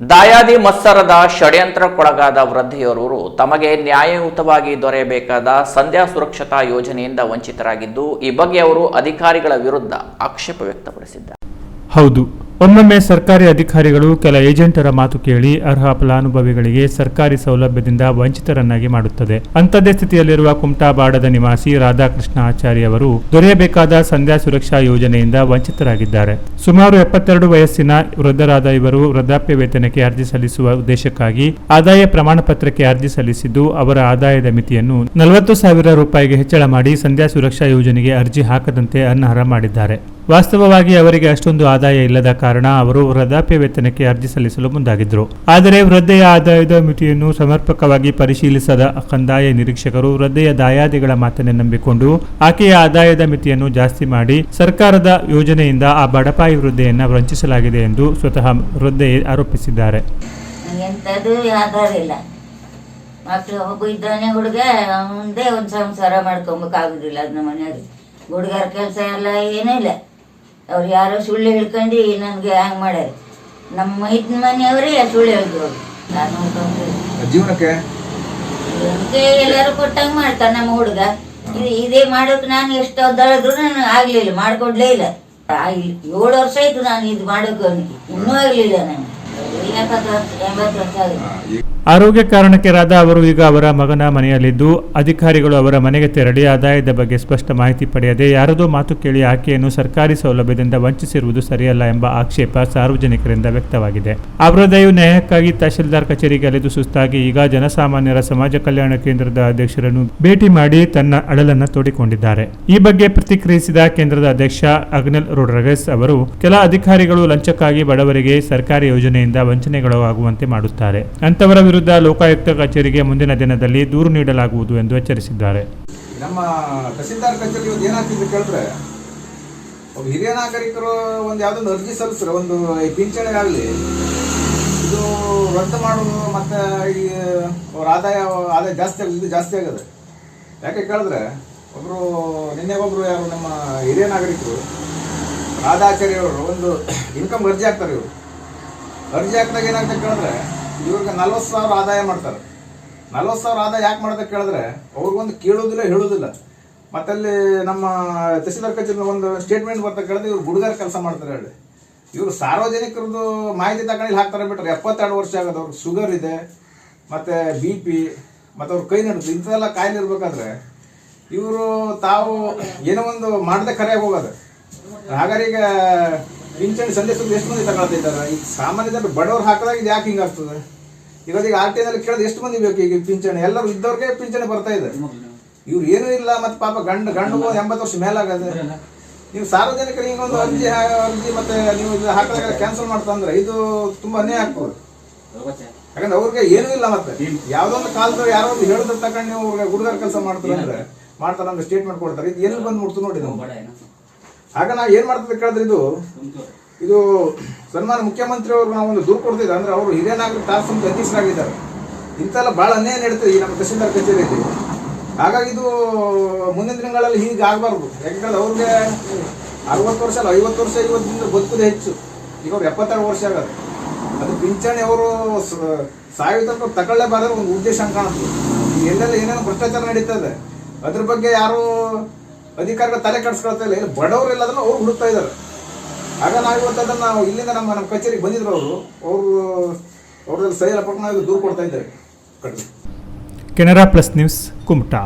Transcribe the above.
ದಾಯಾದಿ ಮತ್ಸರದ ಷಡ್ಯಂತ್ರಕ್ಕೊಳಗಾದ ವೃದ್ಧೆಯೋರ್ವರು ತಮಗೆ ನ್ಯಾಯಯುತವಾಗಿ ದೊರೆಯಬೇಕಾದ ಸಂಧ್ಯಾ ಸುರಕ್ಷತಾ ಯೋಜನೆಯಿಂದ ವಂಚಿತರಾಗಿದ್ದು, ಈ ಬಗ್ಗೆ ಅವರು ಅಧಿಕಾರಿಗಳ ವಿರುದ್ಧ ಆಕ್ಷೇಪ ವ್ಯಕ್ತಪಡಿಸಿದ್ದಾರೆ. ಹೌದು. ಒಮ್ಮೊಮ್ಮೆ ಸರ್ಕಾರಿ ಅಧಿಕಾರಿಗಳು ಕೆಲ ಏಜೆಂಟರ ಮಾತು ಕೇಳಿ ಅರ್ಹ ಫಲಾನುಭವಿಗಳಿಗೆ ಸರ್ಕಾರಿ ಸೌಲಭ್ಯದಿಂದ ವಂಚಿತರನ್ನಾಗಿ ಮಾಡುತ್ತದೆ. ಅಂಥದ್ದೇ ಸ್ಥಿತಿಯಲ್ಲಿರುವ ಕುಮಟಾ ಬಾಡದ ನಿವಾಸಿ ರಾಧಾಕೃಷ್ಣ ಆಚಾರ್ಯ ಅವರು ದೊರೆಯಬೇಕಾದ ಸಂಧ್ಯಾ ಸುರಕ್ಷಾ ಯೋಜನೆಯಿಂದ ವಂಚಿತರಾಗಿದ್ದಾರೆ. ಸುಮಾರು ಎಪ್ಪತ್ತೆರಡು ವಯಸ್ಸಿನ ವೃದ್ಧರಾದ ಇವರು ವೃದ್ಧಾಪ್ಯ ವೇತನಕ್ಕೆ ಅರ್ಜಿ ಸಲ್ಲಿಸುವ ಉದ್ದೇಶಕ್ಕಾಗಿ ಆದಾಯ ಪ್ರಮಾಣ ಪತ್ರಕ್ಕೆ ಅರ್ಜಿ ಸಲ್ಲಿಸಿದ್ದು ಅವರ ಆದಾಯದ ಮಿತಿಯನ್ನು ನಲವತ್ತು ಸಾವಿರ ರೂಪಾಯಿಗೆ ಹೆಚ್ಚಳ ಮಾಡಿ ಸಂಧ್ಯಾ ಸುರಕ್ಷಾ ಯೋಜನೆಗೆ ಅರ್ಜಿ ಹಾಕದಂತೆ ಅನರ್ಹ ಮಾಡಿದ್ದಾರೆ. ವಾಸ್ತವವಾಗಿ ಅವರಿಗೆ ಅಷ್ಟೊಂದು ಆದಾಯ ಇಲ್ಲದ ಕಾರಣ ಅವರು ವೃದ್ಧಾಪ್ಯ ವೇತನಕ್ಕೆ ಅರ್ಜಿ ಸಲ್ಲಿಸಲು ಮುಂದಾಗಿದ್ದರು. ಆದರೆ ವೃದ್ಧೆಯ ಆದಾಯದ ಮಿತಿಯನ್ನು ಸಮರ್ಪಕವಾಗಿ ಪರಿಶೀಲಿಸದ ಕಂದಾಯ ನಿರೀಕ್ಷಕರು ವೃದ್ಧೆಯ ದಾಯಾದಿಗಳ ಮಾತನ್ನು ನಂಬಿಕೊಂಡು ಆಕೆಯ ಆದಾಯದ ಮಿತಿಯನ್ನು ಜಾಸ್ತಿ ಮಾಡಿ ಸರ್ಕಾರದ ಯೋಜನೆಯಿಂದ ಆ ಬಡಪಾಯಿ ವೃದ್ಧೆಯನ್ನು ವಂಚಿಸಲಾಗಿದೆ ಎಂದು ಸ್ವತಃ ವೃದ್ಧೆ ಆರೋಪಿಸಿದ್ದಾರೆ. ಮಕ್ಳು ಒಬ್ಬ ಇದ್ದಾನೆ ಹುಡುಗ, ಮುಂದೆ ಒಂದು ಸಂಸಾರ ಮಾಡ್ಕೊಬೇಕಾಗುದಿಲ್ಲ ಅದನ್ನ ಮನೆಯವ್ರಿಗೆ ಹುಡುಗರ ಕೆಲಸ ಎಲ್ಲ ಏನೂ ಇಲ್ಲ. ಅವ್ರು ಯಾರೋ ಸುಳ್ಳು ಹೇಳ್ಕೊಂಡು ನನಗೆ ಹ್ಯಾಂಗ್ ಮಾಡ್ಯಾರ? ನಮ್ಮ ಮೈತ್ ಮನೆಯವರೇ ಸುಳ್ಳು ಹೇಳಿದ್ರು ನಾನು ಜೀವನಕ್ಕೆ? ಅದಕ್ಕೆ ಎಲ್ಲರೂ ಕೊಟ್ಟಂಗೆ ಮಾಡ್ತಾನೆ ನಮ್ಮ ಹುಡುಗ. ಇದು ಇದೇ ಮಾಡೋಕೆ ನಾನು ಎಷ್ಟು ಒದ್ದಾಡಿದ್ರು ನಾನು ಆಗಲಿಲ್ಲ ಮಾಡ್ಕೊಡ್ಲೇ ಇಲ್ಲ. ಏಳು ವರ್ಷ ಆಯ್ತು ನಾನು ಇದು ಮಾಡೋಕೆ ಇನ್ನೂ ಆಗಲಿಲ್ಲ ನಾನು ಆರೋಗ್ಯ ಕಾರಣಕ್ಕೆ ರಾಧಾ ಅವರು ಈಗ ಅವರ ಮಗನ ಮನೆಯಲ್ಲಿದ್ದು, ಅಧಿಕಾರಿಗಳು ಅವರ ಮನೆಗೆ ತೆರಳಿ ಆದಾಯದ ಬಗ್ಗೆ ಸ್ಪಷ್ಟ ಮಾಹಿತಿ ಪಡೆಯದೆ ಯಾರದೋ ಮಾತು ಕೇಳಿ ಆಕೆಯನ್ನು ಸರ್ಕಾರಿ ಸೌಲಭ್ಯದಿಂದ ವಂಚಿಸಿರುವುದು ಸರಿಯಲ್ಲ ಎಂಬ ಆಕ್ಷೇಪ ಸಾರ್ವಜನಿಕರಿಂದ ವ್ಯಕ್ತವಾಗಿದೆ. ಅವರದಯು ನ್ಯಾಯಕ್ಕಾಗಿ ತಹಶೀಲ್ದಾರ್ ಕಚೇರಿಗೆ ಅಲೆದು ಸುಸ್ತಾಗಿ ಈಗ ಜನಸಾಮಾನ್ಯರ ಸಮಾಜ ಕಲ್ಯಾಣ ಕೇಂದ್ರದ ಅಧ್ಯಕ್ಷರನ್ನು ಭೇಟಿ ಮಾಡಿ ತನ್ನ ಅಳಲನ್ನು ತೋಡಿಕೊಂಡಿದ್ದಾರೆ. ಈ ಬಗ್ಗೆ ಪ್ರತಿಕ್ರಿಯಿಸಿದ ಕೇಂದ್ರದ ಅಧ್ಯಕ್ಷ ಅಗ್ನಲ್ ರೋಡ್ರಗಸ್ ಅವರು, ಕೆಲ ಅಧಿಕಾರಿಗಳು ಲಂಚಕ್ಕಾಗಿ ಬಡವರಿಗೆ ಸರ್ಕಾರಿ ಯೋಜನೆಯಿಂದ ವಂಚನೆಗೊಳಗಾಗುವಂತೆ ಮಾಡುತ್ತಾರೆ. ಅಂತವರ ವಿರುದ್ಧ ಲೋಕಾಯುಕ್ತ ಕಚೇರಿಗೆ ಮುಂದಿನ ದಿನದಲ್ಲಿ ದೂರು ನೀಡಲಾಗುವುದು ಎಂದು ಎಚ್ಚರಿಸಿದ್ದಾರೆ. ನಮ್ಮ ತಹಸೀಲ್ದಾರ್ ಕಚೇರಿ ಇವತ್ತು ಏನಾಗ್ತಿದೆ ಕೇಳಿದ್ರೆ, ಒಬ್ಬ ಹಿರಿಯ ನಾಗರಿಕರು ಒಂದು ಯಾವುದೊಂದು ಅರ್ಜಿ ಸಲ್ಲಿಸ್ರೆ, ಒಂದು ಪಿಂಚಣಿಗಾಗಲಿ ಇದು ರದ್ದು ಮಾಡೋದು ಮತ್ತು ಈ, ಅವ್ರ ಆದಾಯ ಆದಾಯ ಜಾಸ್ತಿ ಆಗಿದೆ, ಇದು ಜಾಸ್ತಿ ಆಗದೆ. ಯಾಕೆ ಕೇಳಿದ್ರೆ ಒಬ್ಬರು ನಿನ್ನೆ ಒಬ್ಬರು ಯಾರು, ನಮ್ಮ ಹಿರಿಯ ನಾಗರಿಕರು ರಾಧಾಚಾರ್ಯ ಅವರು ಒಂದು ಇನ್ಕಮ್ ಅರ್ಜಿ ಹಾಕ್ತಾರೆ ಇವರು. ಅರ್ಜಿ ಹಾಕಿದಾಗ ಏನಾಗ್ತದೆ ಕೇಳಿದ್ರೆ, ಇವ್ರಿಗೆ ನಲ್ವತ್ತು ಸಾವಿರ ಆದಾಯ ಮಾಡ್ತಾರೆ. ನಲ್ವತ್ತು ಸಾವಿರ ಆದಾಯ ಯಾಕೆ ಮಾಡ್ದೆ ಕೇಳಿದ್ರೆ, ಅವ್ರಿಗೊಂದು ಕೇಳೋದಿಲ್ಲ, ಹೇಳೋದಿಲ್ಲ. ಮತ್ತಲ್ಲಿ ನಮ್ಮ ತಹಸೀಲ್ದಾರ್ ಕಚೇರಿ ಒಂದು ಸ್ಟೇಟ್ಮೆಂಟ್ ಬರ್ತಾ ಕೇಳಿದ್ರೆ ಇವ್ರು ಗುಡುಗಾರ ಕೆಲಸ ಮಾಡ್ತಾರೆ ಹೇಳಿ. ಇವರು ಸಾರ್ವಜನಿಕರದ್ದು ಮಾಹಿತಿ ತಗೊಂಡು ಹಾಕ್ತಾರೆ ಬಿಟ್ರೆ ಎಪ್ಪತ್ತೆರಡು ವರ್ಷ ಆಗೋದು, ಅವ್ರಿಗೆ ಶುಗರ್ ಇದೆ, ಮತ್ತು ಬಿ ಪಿ ಮತ್ತು ಅವ್ರ ಕೈ ನಡುತ್ತೆ ಇಂಥದೆಲ್ಲ ಕಾಯಿಲೆ ಇರ್ಬೇಕಾದ್ರೆ ಇವರು ತಾವು ಏನೋ ಒಂದು ಮಾಡದೆ ಕರೆಯಾಗಿ ಹೋಗೋದು. ಹಾಗಾರೀಗ ಪಿಂಚಣಿ ಸಂದೇಶ ಎಷ್ಟು ಮಂದಿ ತಗೊಳ್ತಾ ಇದ್ದಾರೆ? ಈಗ ಸಾಮಾನ್ಯ ಜನರು ಬಡವರು ಹಾಕಿದಾಗ ಇದು ಯಾಕೆ ಹಿಂಗಾಗ್ತದೆ ಆಗ್ತದೆ? ಈಗ ಆರ್ ಟಿ ಐನಲ್ಲಿ ಕೇಳಿದ್ರೆ ಎಷ್ಟು ಮಂದಿ ಬೇಕು ಈಗ ಪಿಂಚಣಿ? ಎಲ್ಲರೂ ಇದ್ದವ್ರಿಗೆ ಪಿಂಚಣಿ ಬರ್ತಾ ಇದೆ. ಇವ್ರು ಏನೂ ಇಲ್ಲ ಮತ್ತೆ ಪಾಪ ಗಂಡು ಗಂಡು ಎಂಬತ್ತು ವರ್ಷ ಮೇಲಾಗದೆ. ನೀವು ಸಾರ್ವಜನಿಕರಿಗೆ ಹಿಂಗೊಂದು ಅರ್ಜಿ ಅರ್ಜಿ ಮತ್ತೆ ನೀವು ಇದು ಹಾಕಿದಾಗ ಕ್ಯಾನ್ಸಲ್ ಮಾಡ್ತಂದ್ರೆ ಇದು ತುಂಬಾ ಅನ್ಯಾಯ ಆಗ್ತದೆ ಯಾಕಂದ್ರೆ ಅವ್ರಿಗೆ ಏನೂ ಇಲ್ಲ ಮತ್ತೆ. ಯಾವುದೋ ಒಂದು ಕಾಲದಲ್ಲಿ ಯಾರೋ ಒಂದು ಹೇಳಿದ್ರೆ ತಗೊಂಡು ನೀವು ಹುಡುಗರ ಕೆಲಸ ಮಾಡ್ತಾರೆ ಅಂದ್ರೆ ಮಾಡ್ತಾರೆ ಅಂದ್ರೆ ಸ್ಟೇಟ್ಮೆಂಟ್ ಕೊಡ್ತಾರೆ. ಇದು ಎಲ್ಲಿ ಬಂದು ಮುಟ್ತು ನೋಡಿ ನಾವು ಆಗ ನಾವು ಏನ್ ಮಾಡ್ತದೆ ಕೇಳಿದ್ರೆ ಇದು ಇದು ಸನ್ಮಾನ ಮುಖ್ಯಮಂತ್ರಿ ಅವರು ನಾವು ಒಂದು ದೂರು ಕೊಡ್ತಿದ್ದೆ ಅಂದ್ರೆ ಅವರು ಹಿರಿಯ ನಾಗರಿಕ ಸಮಿತಿ ಅಧ್ಯಕ್ಷರಾಗಿದ್ದಾರೆ. ಇಂಥೆಲ್ಲ ಬಹಳ ಅನ್ಯಾಯ ನಡೀತದೆ ಈ ನಮ್ಮ ತಹಸೀಲ್ದಾರ್ ಕಚೇರಿಯಲ್ಲಿ. ಹಾಗಾಗಿ ಇದು ಮುಂದಿನ ದಿನಗಳಲ್ಲಿ ಹೀಗೆ ಆಗಬಾರ್ದು. ಯಾಕಂದ್ರೆ ಅವ್ರಿಗೆ ಅರವತ್ತು ವರ್ಷ ಅಲ್ಲ, ಐವತ್ತು ವರ್ಷ ಇವತ್ತಿಂದ ಬದುಕುದೇ ಹೆಚ್ಚು. ಈಗ ಅವ್ರು ಎಪ್ಪತ್ತೆರಡು ವರ್ಷ ಆಗೋದು ಅದು ಪಿಂಚಣಿ ಅವರು ಸಾವಿರ ತನಕ ತಗೊಳ್ಳೇಬಾರ್ದು ಒಂದು ಉದ್ದೇಶ ಕಾಣುತ್ತೆ. ಎಲ್ಲೆಲ್ಲ ಏನೇನು ಭ್ರಷ್ಟಾಚಾರ ನಡೀತದೆ ಅದ್ರ ಬಗ್ಗೆ ಯಾರು ಅಧಿಕಾರಿಗಳು ತಲೆ ಕೆಡಿಸ್ಕೊಳ್ತಾ ಇಲ್ಲ. ಇಲ್ಲಿ ಬಡವರು ಅದನ್ನು ಅವ್ರು ಹುಡುಕ್ತಾ ಇದ್ದಾರೆ. ಆಗ ನಾವು ಅದನ್ನ ನಾವು ಇಲ್ಲಿಂದ ನಮ್ಮ ನಮ್ಮ ಕಚೇರಿಗೆ ಬಂದಿದ್ರು ಅವರು. ಅವರು ಅವ್ರದ್ದು ಸರಿ ಪಡ್ಕೊಂಡು ದೂರು ಕೊಡ್ತಾ ಇದ್ದಾರೆ. ಕಡಿಮೆ ಕೆನರಾ ಪ್ಲಸ್ ನ್ಯೂಸ್ ಕುಮಟಾ.